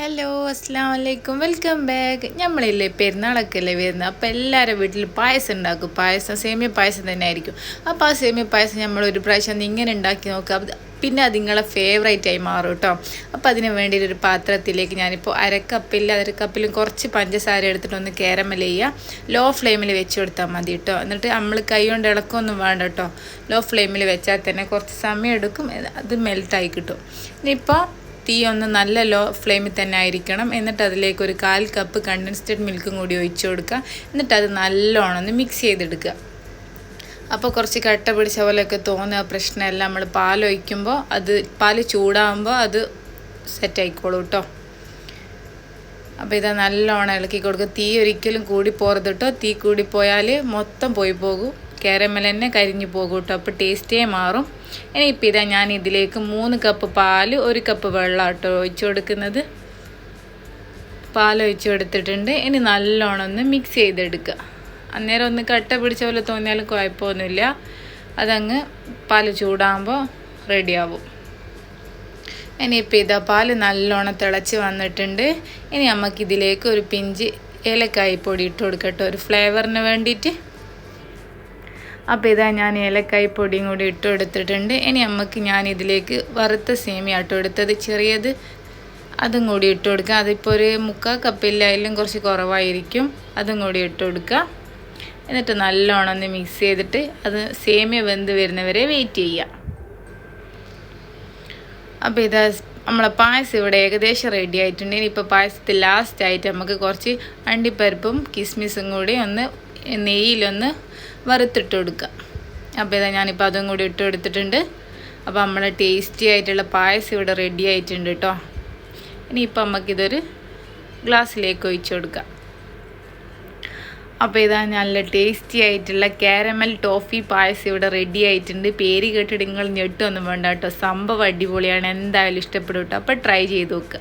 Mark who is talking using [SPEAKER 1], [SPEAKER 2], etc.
[SPEAKER 1] Hello അസ്സാം വലൈക്കും welcome back നമ്മളില്ലേ പെരുന്നാളൊക്കെ അല്ലേ വരുന്നത്? അപ്പോൾ എല്ലാവരും വീട്ടിൽ പായസം ഉണ്ടാക്കും. പായസം സേമിയ പായസം തന്നെ ആയിരിക്കും അപ്പോൾ ആ സേമിയ പായസം നമ്മൾ ഒരു പ്രാവശ്യം ഇങ്ങനെ ഉണ്ടാക്കി നോക്കാം. പിന്നെ അത് നിങ്ങളെ ഫേവറേറ്റ് ആയി മാറും കേട്ടോ അപ്പോൾ അതിന് വേണ്ടി ഒരു പാത്രത്തിലേക്ക് ഞാനിപ്പോൾ അരക്കപ്പിൽ അരക്കപ്പിലും കുറച്ച് പഞ്ചസാര എടുത്തിട്ട് ഒന്ന് കാരമൽ ചെയ്യുക. ലോ ഫ്ലെയിമിൽ വെച്ച് കൊടുത്താൽ മതി കേട്ടോ എന്നിട്ട് നമ്മൾ കൈ കൊണ്ട് ഇളക്കൊന്നും വേണ്ട കേട്ടോ ലോ ഫ്ലെയിമിൽ വെച്ചാൽ തന്നെ കുറച്ച് സമയം എടുക്കും. അത് മെൽട്ടായി കിട്ടും. ഇനിയിപ്പോൾ തീ ഒന്ന് നല്ല ലോ ഫ്ലെയിമിൽ തന്നെ ആയിരിക്കണം. എന്നിട്ട് അതിലേക്ക് ഒരു കാൽ കപ്പ് കണ്ടൻസ്ഡ് മിൽക്കും കൂടി ഒഴിച്ചു കൊടുക്കുക. എന്നിട്ട് അത് നല്ലോണം ഒന്ന് മിക്സ് ചെയ്തെടുക്കുക. അപ്പോൾ കുറച്ച് കട്ട പിടിച്ച പോലെയൊക്കെ തോന്നുക പ്രശ്നമല്ല. നമ്മൾ പാൽ ഒഴിക്കുമ്പോൾ അത് പാൽ ചൂടാകുമ്പോൾ അത് സെറ്റ് ആയിക്കോളൂ കേട്ടോ അപ്പോൾ ഇത് നല്ലോണം ഇളക്കി കൊടുക്കുക. തീ ഒരിക്കലും കൂടി പോകരുത് കേട്ടോ തീ കൂടി പോയാൽ മൊത്തം പോയി പോകും. കാരമൽ തന്നെ കരിഞ്ഞു പോകും കേട്ടോ അപ്പോൾ ടേസ്റ്റേ മാറും. ഇനിയിപ്പോൾ ഇതാ ഞാൻ ഇതിലേക്ക് മൂന്ന് കപ്പ് പാൽ ഒരു കപ്പ് വെള്ളം കേട്ടോ ഒഴിച്ചു കൊടുക്കുന്നത്. പാൽ ഒഴിച്ചു കൊടുത്തിട്ടുണ്ട്. ഇനി നല്ലോണം ഒന്ന് മിക്സ് ചെയ്തെടുക്കുക. അന്നേരം ഒന്ന് കട്ട പിടിച്ച പോലെ തോന്നിയാലും കുഴപ്പമൊന്നുമില്ല. അതങ്ങ് പാൽ ചൂടാകുമ്പോൾ റെഡിയാവും ഇനിയിപ്പോൾ ഇതാ പാൽ നല്ലോണം തിളച്ച് വന്നിട്ടുണ്ട്. ഇനി നമുക്കിതിലേക്ക് ഒരു പിഞ്ച് ഏലക്കായി പൊടി ഇട്ട് കൊടുക്കട്ടെ. ഒരു ഫ്ലേവറിന് വേണ്ടിയിട്ട്. അപ്പോൾ ഇതാ ഞാൻ ഏലക്കായ് പൊടിയും കൂടി ഇട്ട് കൊടുത്തിട്ടുണ്ട്. ഇനി നമുക്ക് ഞാൻ ഇതിലേക്ക് വറുത്ത സേമിയ ഇട്ട് കൊടുത്തത് ചെറിയത് അതും കൂടി ഇട്ട് കൊടുക്കുക. അതിപ്പോൾ ഒരു മുക്കാൽ കപ്പില്ലായാലും കുറച്ച് കുറവായിരിക്കും. അതും കൂടി ഇട്ട് കൊടുക്കുക. എന്നിട്ട് നല്ലോണം ഒന്ന് മിക്സ് ചെയ്തിട്ട് അത് സേമിയ വെന്ത് വരുന്നവരെ വെയിറ്റ് ചെയ്യുക. അപ്പോൾ ഇതാ നമ്മളെ പായസം ഇവിടെ ഏകദേശം റെഡി ആയിട്ടുണ്ട്. ഇനിയിപ്പോൾ പായസത്തിൽ ലാസ്റ്റ് ആയിട്ട് നമുക്ക് കുറച്ച് അണ്ടിപ്പരിപ്പും കിസ്മിസും കൂടി ഒന്ന് നെയ്യിലൊന്ന് വറുത്തിട്ട് കൊടുക്കുക. അപ്പോൾ ഇതാ ഞാനിപ്പോൾ അതും കൂടി ഇട്ട് കൊടുത്തിട്ടുണ്ട്. അപ്പോൾ നമ്മളെ ടേസ്റ്റി ആയിട്ടുള്ള പായസം ഇവിടെ റെഡി ആയിട്ടുണ്ട് കേട്ടോ ഇനിയിപ്പോൾ നമുക്കിതൊരു ഗ്ലാസ്സിലേക്ക് ഒഴിച്ചു കൊടുക്കാം. അപ്പോൾ ഇതാ നല്ല ടേസ്റ്റി ആയിട്ടുള്ള കാരമൽ ടോഫി പായസം ഇവിടെ റെഡി ആയിട്ടുണ്ട്. പേര് കേട്ടിട്ട് നിങ്ങൾ ഞെട്ടൊന്നും വേണ്ട കേട്ടോ സംഭവം അടിപൊളിയാണ്. എന്തായാലും ഇഷ്ടപ്പെടും കേട്ടോ അപ്പോൾ ട്രൈ ചെയ്ത് നോക്കുക